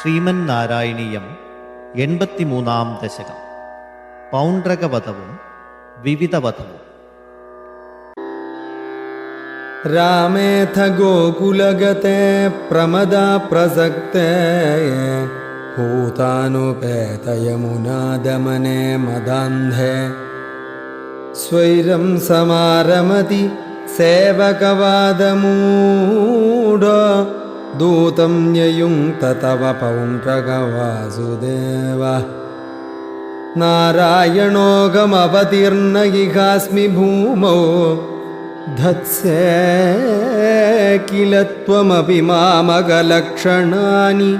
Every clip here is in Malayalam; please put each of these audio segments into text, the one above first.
ശ്രീമൻ നാരായണീയം എൺപത്തിമൂന്നാം ദശകം. പൗണ്ഡ്രകവധവും വിവിധവധവും. രാമേഥ ഗോകുലഗത്തെ പ്രമദ പ്രസക്തേ ഭൂതാനുപേതയമുനാദമനെ മദാന്ധേ. സ്വൈരം സമാരമതി സേവകവാദമൂഢ दूतं ययुङ्क्त तव पौण्ड्रकवासुदेव नारायणोगमवतीर्ण इहास्मि भूमौ। धत्से किल त्वमपि मामगलक्षणानि।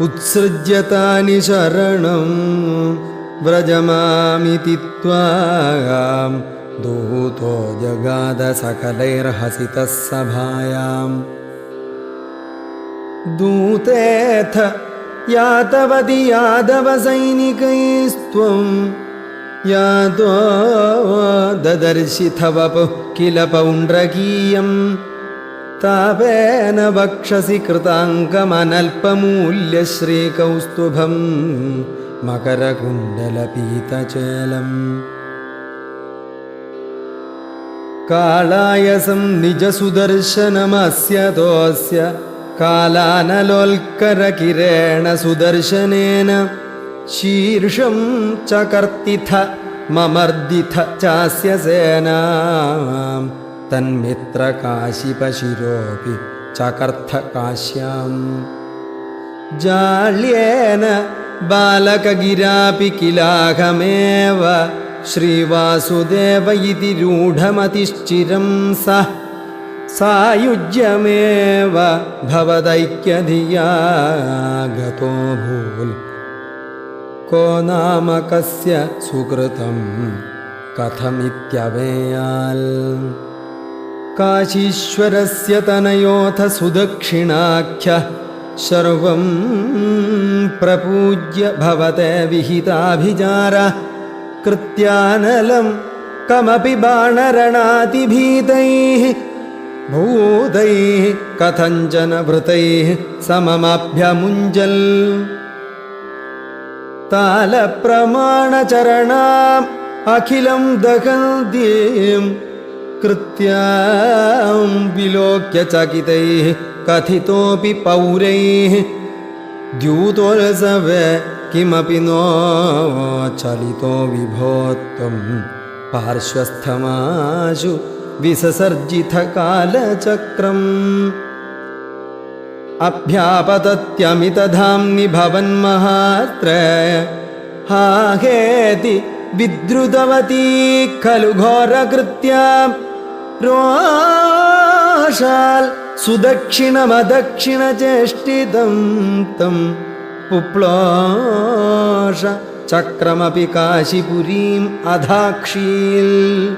उत्सृज्य तानि शरणं व्रजमामिति त्वां दूतो जगाद सकलैर्हसितः सभायाम् दूतेऽथ यातवति यादवसैनिकैस्त्वं यातो ददर्शि तव पुः किल पौण्ड्रकीयं तापेन वक्षसि कृताङ्कमनल्पमूल्यश्रीकौस्तुभं मकरकुण्डलपीतचेलम्। कालायसं निजसुदर्शनमस्य तोऽस्य कालानलोल्करकिरेण सुदर्शनेन शीर्षं चकर्तिथ ममर्दिथ चास्य सेनां तन्मित्रकाशिपशिरोऽपि चकर्थकाश्याम् जाल्येन बालकगिरापि किलाहमेव श्रीवासुदेव इति रूढमतिश्चिरं सः സായുജ്യമേവ ഭവതൈക്യധിയാ ഗതോ ഭൂൽ. കോ നാമ കസ്യ സുഹൃതം കഥമിത്യവേയാൽ. കാശീശ്വരസ്യ തനയോഥ സുദക്ഷിണാഖ്യ സർവം പ്രപൂജ്യ ഭവത്തെ വിഹിതാഭിചാര. കൃത്യാനലം കമപി ബാണരണാതിഭീതൈ ഭൂതൈ കഥഞ്ചന വൃതൈ സമമഭ്യമുഞ്ചൽ താലപ്രമാണചരണാം അഖിലം ദഹന്തിം കൃത്യാം വിലോക്യ ചകിതൈ കഥിതോപി പൗരൈ ദ്യൂതോത്സവ കിമപി നോ ചലിതോ വിഭോത്വം പാർശ്വസ്ഥമാശു വിസസർജിതകാലചക്രം. അഭ്യാപതത്യമിതധാംനി ഭവന്മഹാത്ര ഹാഹേതി വിദ്രുതവതീ ഖലു ഘോരകൃത്യാം. രോഷാൽ സുദക്ഷിണമദക്ഷിണചേഷ്ടിതം തം. പുപ്ലോഷ ചക്രമപി കാശിപുരീം അധാക്ഷീൽ.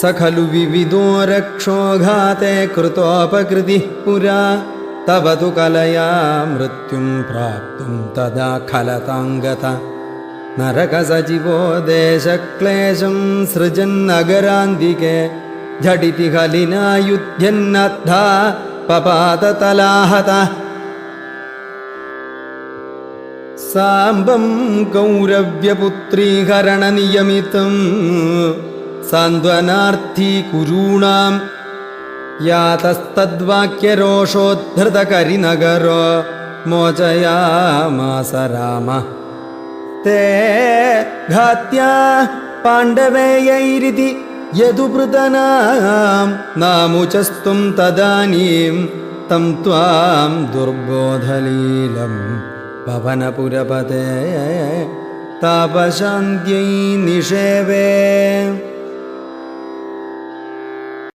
स खलु विविधो रक्षोघाते कृतोपकृतिः पुरा तव तु कलया मृत्युं प्राप्तुं तदा खलताङ्गत नरकसचिवो देशक्लेशं सृजन्नगरान्तिके झटिति हलिना युध्यन्नद्धा पपाततलाहत साम्बं कौरव्यपुत्रीकरणनियमितम् സാന്ത്വനാർത്ഥീ കുരൂണാം. യാതസ്തദ്വാക്യരോഷോദ്ധൃതകരിനഗരോ മോചയാമാസ രാമ. തേ ഘാത്യാ പാണ്ഡവേയൈരിതി യദുപൃതനാം. നാമുചസ്തും തദാനീം തം ത്വാം ദുർബോധലീലം പവനപുരപതേ. താപശാന്ത്यै നിഷേവേ.